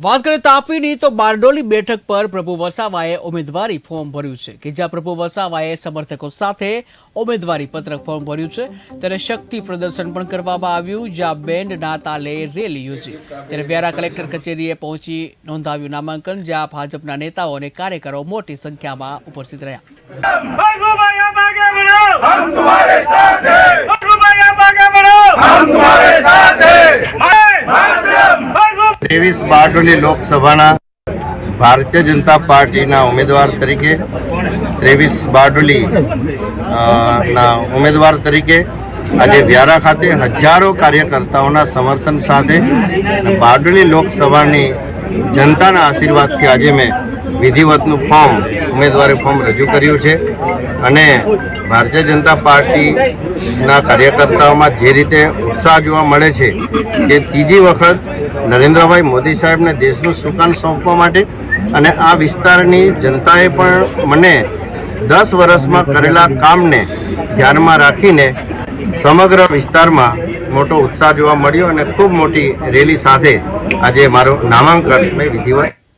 વાત કરીએ તાપીની, તો બારડોલી બેઠક પર પ્રભુ વસાવાએ ઉમેદવારી ફોર્મ ભર્યું છે. કે જ્યાં પ્રભુ વસાવાએ સમર્થકો સાથે ઉમેદવારી પત્રક ફોર્મ ભર્યું છે, ત્યારે શક્તિ પ્રદર્શન પણ કરવામાં આવ્યું, જ્યાં બેન્ડના તાલે રેલી યોજી. ત્યારે વ્યારા કલેક્ટર કચેરીએ પહોંચી નોંધાવ્યું નામાંકન, જ્યાં ભાજપના નેતાઓ અને કાર્યકરો મોટી સંખ્યામાં ઉપસ્થિત રહ્યા. ત્રેવીસ બારડોલી લોકસભાના ભારતીય જનતા પાર્ટીના ઉમેદવાર તરીકે, ત્રેવીસ બારડોલી ના ઉમેદવાર તરીકે આજે વ્યારા ખાતે હજારો કાર્યકર્તાઓના સમર્થન સાથે બારડોલી લોકસભાની જનતાના આશીર્વાદથી આજે મેં વિધિવતનું ફોર્મ, ઉમેદવારી ફોર્મ રજૂ કર્યું છે. અને ભારતીય જનતા પાર્ટીના કાર્યકર્તાઓમાં જે રીતે ઉત્સાહ જોવા મળે છે કે ત્રીજી વખત નરેન્દ્રભાઈ મોદી સાહેબને દેશનું સુકાન સોંપવા માટે અને આ વિસ્તારની જનતાએ પણ મને દસ વર્ષમાં કરેલા કામને ધ્યાનમાં રાખીને સમગ્ર વિસ્તારમાં મોટો ઉત્સાહ જોવા મળ્યો અને ખૂબ મોટી રેલી સાથે આજે મારું નામાંકન મેં વિધિવત